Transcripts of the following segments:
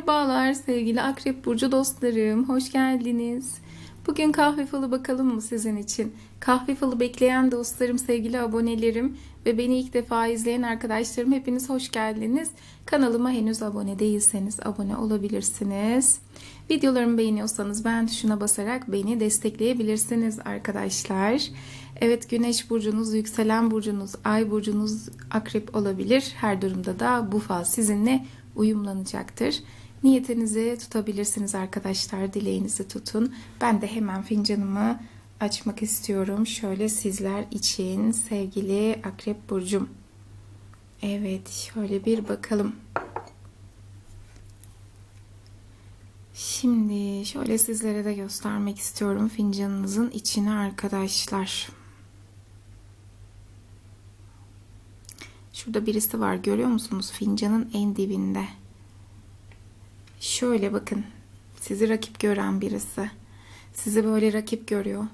Merhabalar sevgili Akrep Burcu dostlarım. Hoş geldiniz. Bugün kahve falı bakalım mı sizin için? Kahve falı bekleyen dostlarım, sevgili abonelerim ve beni ilk defa izleyen arkadaşlarım hepiniz hoş geldiniz. Kanalıma henüz abone değilseniz abone olabilirsiniz. Videolarımı beğeniyorsanız beğen tuşuna basarak beni destekleyebilirsiniz arkadaşlar. Evet güneş burcunuz, yükselen burcunuz, ay burcunuz akrep olabilir. Her durumda da bu fal sizinle uyumlanacaktır. Niyetinizi tutabilirsiniz arkadaşlar. Dileğinizi tutun. Ben de hemen fincanımı açmak istiyorum. Şöyle sizler için sevgili Akrep Burcum. Evet şöyle bir bakalım. Şimdi şöyle sizlere de göstermek istiyorum fincanınızın içine arkadaşlar. Şurada birisi var görüyor musunuz? Fincanın en dibinde. Şöyle bakın. Sizi rakip gören birisi. Sizi böyle rakip görüyor.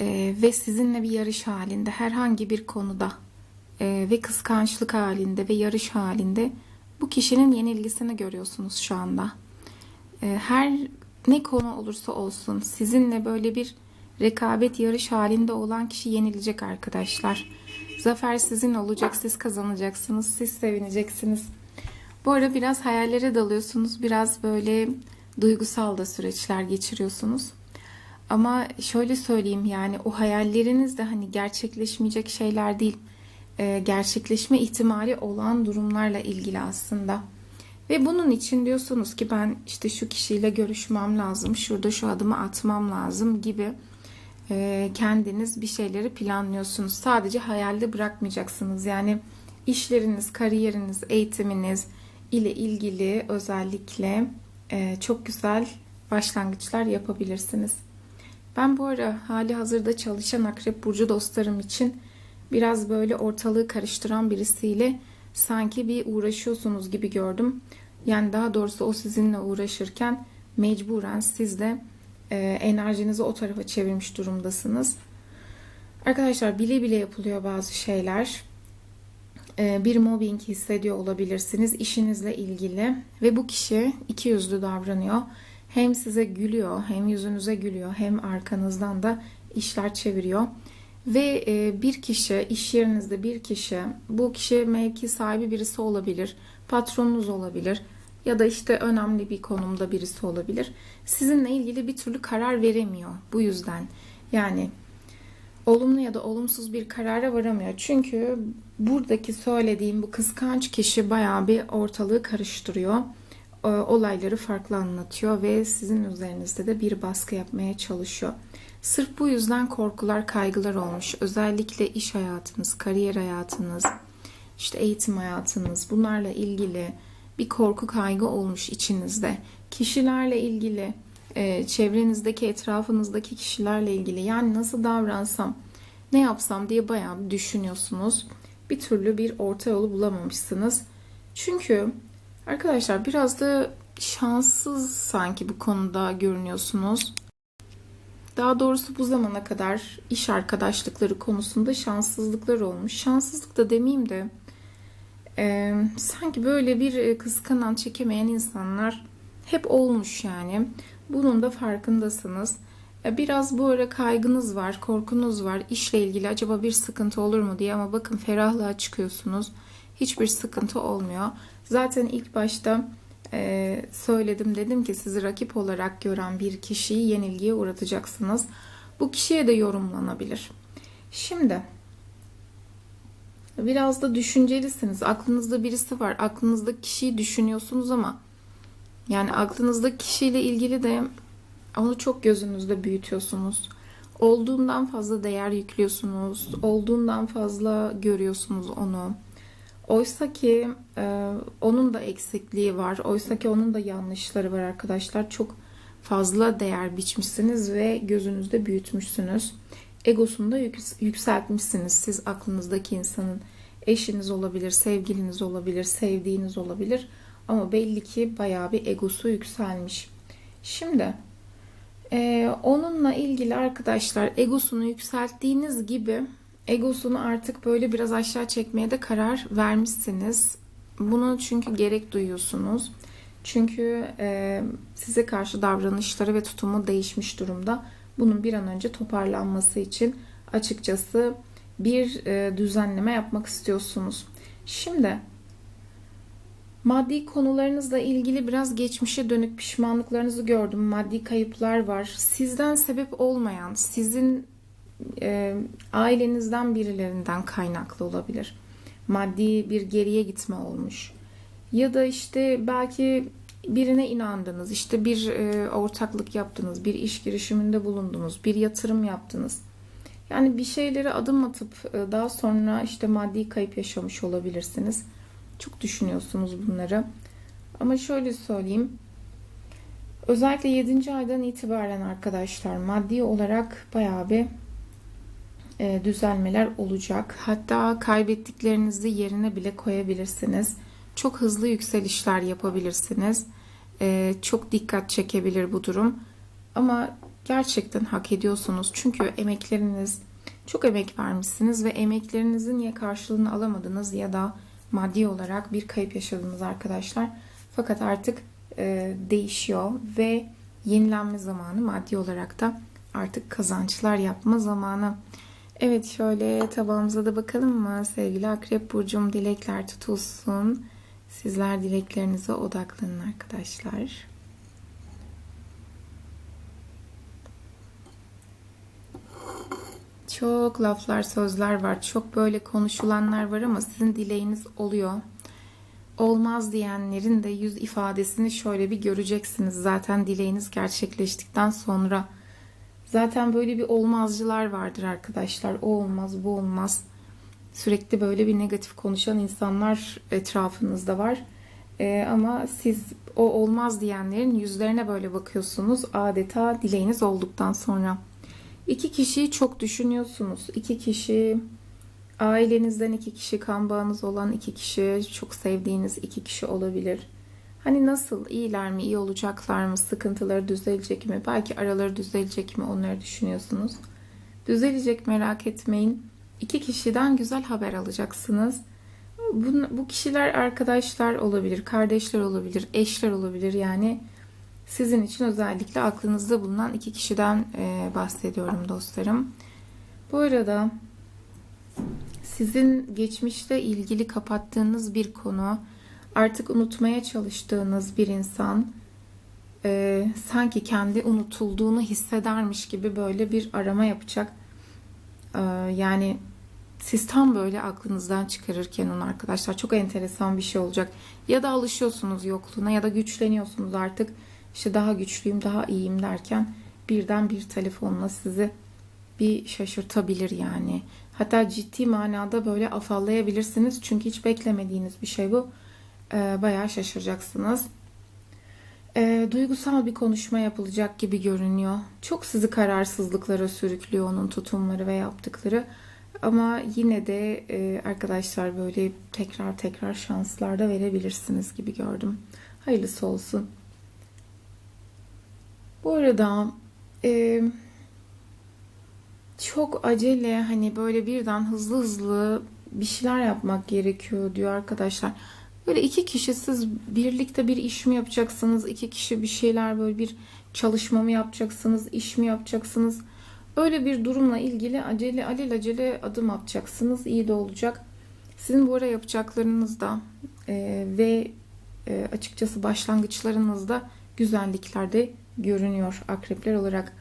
Ee, ve sizinle bir yarış halinde herhangi bir konuda e, ve kıskançlık halinde ve yarış halinde bu kişinin yenilgisini görüyorsunuz şu anda. Ee, her ne konu olursa olsun sizinle böyle bir rekabet yarış halinde olan kişi yenilecek arkadaşlar. Zafer sizin olacak, siz kazanacaksınız, siz sevineceksiniz. Bu arada biraz hayallere dalıyorsunuz, biraz böyle duygusal da süreçler geçiriyorsunuz. Ama şöyle söyleyeyim yani o hayalleriniz de hani gerçekleşmeyecek şeyler değil. Ee, gerçekleşme ihtimali olan durumlarla ilgili aslında. Ve bunun için diyorsunuz ki ben işte şu kişiyle görüşmem lazım, şurada şu adımı atmam lazım gibi e, kendiniz bir şeyleri planlıyorsunuz. Sadece hayalde bırakmayacaksınız. Yani işleriniz, kariyeriniz, eğitiminiz ile ilgili özellikle e, çok güzel başlangıçlar yapabilirsiniz. Ben bu ara hali hazırda çalışan Akrep Burcu dostlarım için biraz böyle ortalığı karıştıran birisiyle sanki bir uğraşıyorsunuz gibi gördüm. Yani daha doğrusu o sizinle uğraşırken mecburen siz de e, enerjinizi o tarafa çevirmiş durumdasınız. Arkadaşlar bile bile yapılıyor bazı şeyler. E, bir mobbing hissediyor olabilirsiniz işinizle ilgili ve bu kişi iki yüzlü davranıyor. Hem size gülüyor, hem yüzünüze gülüyor, hem arkanızdan da işler çeviriyor. Ve e, bir kişi, iş yerinizde bir kişi, bu kişi mevki sahibi birisi olabilir, patronunuz olabilir ya da işte önemli bir konumda birisi olabilir. Sizinle ilgili bir türlü karar veremiyor bu yüzden. Yani olumlu ya da olumsuz bir karara varamıyor. Çünkü buradaki söylediğim bu kıskanç kişi bayağı bir ortalığı karıştırıyor. E, Olayları farklı anlatıyor ve sizin üzerinizde de bir baskı yapmaya çalışıyor. Sırf bu yüzden korkular, kaygılar olmuş. Özellikle iş hayatınız, kariyer hayatınız, işte eğitim hayatınız bunlarla ilgili bir korku kaygı olmuş içinizde. Kişilerle ilgili, e, çevrenizdeki, etrafınızdaki kişilerle ilgili yani nasıl davransam, ne yapsam diye bayağı düşünüyorsunuz. Bir türlü bir orta yolu bulamamışsınız. Çünkü arkadaşlar biraz da şanssız sanki bu konuda görünüyorsunuz. Daha doğrusu bu zamana kadar iş arkadaşlıkları konusunda şanssızlıklar olmuş. Şanssızlık da demeyeyim de e, sanki böyle bir e, kıskanan, çekemeyen insanlar hep olmuş yani. Bunun da farkındasınız. Biraz bu ara kaygınız var, korkunuz var. İşle ilgili acaba bir sıkıntı olur mu diye ama bakın ferahlığa çıkıyorsunuz. Hiçbir sıkıntı olmuyor. Zaten ilk başta e, söyledim dedim ki sizi rakip olarak gören bir kişiyi yenilgiye uğratacaksınız. Bu kişiye de yorumlanabilir. Şimdi biraz da düşüncelisiniz. Aklınızda birisi var. Aklınızda kişiyi düşünüyorsunuz ama yani aklınızda kişiyle ilgili de onu çok gözünüzde büyütüyorsunuz. Olduğundan fazla değer yüklüyorsunuz. Olduğundan fazla görüyorsunuz onu. Oysa ki e, onun da eksikliği var. Oysa ki onun da yanlışları var arkadaşlar. Çok fazla değer biçmişsiniz ve gözünüzde büyütmüşsünüz. Egosunu da yükseltmişsiniz. Siz aklınızdaki insanın eşiniz olabilir, sevgiliniz olabilir, sevdiğiniz olabilir. Ama belli ki bayağı bir egosu yükselmiş. Şimdi e, onunla ilgili arkadaşlar egosunu yükselttiğiniz gibi egosunu artık böyle biraz aşağı çekmeye de karar vermişsiniz. Bunu çünkü gerek duyuyorsunuz. Çünkü e, size karşı davranışları ve tutumu değişmiş durumda. Bunun bir an önce toparlanması için açıkçası bir e, düzenleme yapmak istiyorsunuz. Şimdi maddi konularınızla ilgili biraz geçmişe dönük pişmanlıklarınızı gördüm. Maddi kayıplar var. Sizden sebep olmayan, sizin e, ailenizden birilerinden kaynaklı olabilir. Maddi bir geriye gitme olmuş. Ya da işte belki birine inandınız, işte bir e, ortaklık yaptınız, bir iş girişiminde bulundunuz, bir yatırım yaptınız. Yani bir şeylere adım atıp e, daha sonra işte maddi kayıp yaşamış olabilirsiniz. Çok düşünüyorsunuz bunları. Ama şöyle söyleyeyim. Özellikle 7. aydan itibaren arkadaşlar maddi olarak bayağı bir e, düzelmeler olacak. Hatta kaybettiklerinizi yerine bile koyabilirsiniz. Çok hızlı yükselişler yapabilirsiniz. E, çok dikkat çekebilir bu durum. Ama gerçekten hak ediyorsunuz. Çünkü emekleriniz çok emek vermişsiniz ve emeklerinizin ya karşılığını alamadınız ya da maddi olarak bir kayıp yaşadınız arkadaşlar. Fakat artık e, değişiyor ve yenilenme zamanı maddi olarak da artık kazançlar yapma zamanı. Evet şöyle tabağımıza da bakalım mı sevgili Akrep Burcum dilekler tutulsun. Sizler dileklerinize odaklanın arkadaşlar. Çok laflar, sözler var. Çok böyle konuşulanlar var ama sizin dileğiniz oluyor. Olmaz diyenlerin de yüz ifadesini şöyle bir göreceksiniz. Zaten dileğiniz gerçekleştikten sonra. Zaten böyle bir olmazcılar vardır arkadaşlar. O olmaz, bu olmaz. Sürekli böyle bir negatif konuşan insanlar etrafınızda var. Ee, ama siz o olmaz diyenlerin yüzlerine böyle bakıyorsunuz. Adeta dileğiniz olduktan sonra. İki kişiyi çok düşünüyorsunuz. İki kişi ailenizden iki kişi kan bağınız olan iki kişi çok sevdiğiniz iki kişi olabilir. Hani nasıl iyiler mi iyi olacaklar mı sıkıntıları düzelecek mi belki araları düzelecek mi onları düşünüyorsunuz. Düzelecek merak etmeyin. İki kişiden güzel haber alacaksınız. Bu, bu kişiler arkadaşlar olabilir, kardeşler olabilir, eşler olabilir yani sizin için özellikle aklınızda bulunan iki kişiden e, bahsediyorum dostlarım. Bu arada sizin geçmişte ilgili kapattığınız bir konu, artık unutmaya çalıştığınız bir insan e, sanki kendi unutulduğunu hissedermiş gibi böyle bir arama yapacak. E, yani siz tam böyle aklınızdan çıkarırken onu arkadaşlar çok enteresan bir şey olacak. Ya da alışıyorsunuz yokluğuna ya da güçleniyorsunuz artık işte daha güçlüyüm, daha iyiyim derken birden bir telefonla sizi bir şaşırtabilir yani. Hatta ciddi manada böyle afallayabilirsiniz. Çünkü hiç beklemediğiniz bir şey bu. Ee, bayağı şaşıracaksınız. Ee, duygusal bir konuşma yapılacak gibi görünüyor. Çok sizi kararsızlıklara sürüklüyor onun tutumları ve yaptıkları. Ama yine de e, arkadaşlar böyle tekrar tekrar şanslar da verebilirsiniz gibi gördüm. Hayırlısı olsun. Bu arada e, çok acele hani böyle birden hızlı hızlı bir şeyler yapmak gerekiyor diyor arkadaşlar. Böyle iki kişi siz birlikte bir iş mi yapacaksınız? İki kişi bir şeyler böyle bir çalışma mı yapacaksınız? iş mi yapacaksınız? Öyle bir durumla ilgili acele alelacele adım atacaksınız. İyi de olacak. Sizin bu ara yapacaklarınızda e, ve e, açıkçası başlangıçlarınızda güzellikler de görünüyor akrepler olarak.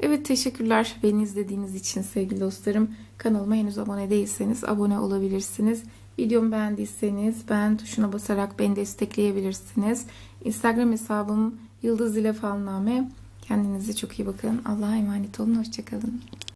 Evet teşekkürler beni izlediğiniz için sevgili dostlarım. Kanalıma henüz abone değilseniz abone olabilirsiniz. Videomu beğendiyseniz beğen tuşuna basarak beni destekleyebilirsiniz. Instagram hesabım Yıldız ile Falname. Kendinize çok iyi bakın. Allah'a emanet olun. Hoşçakalın.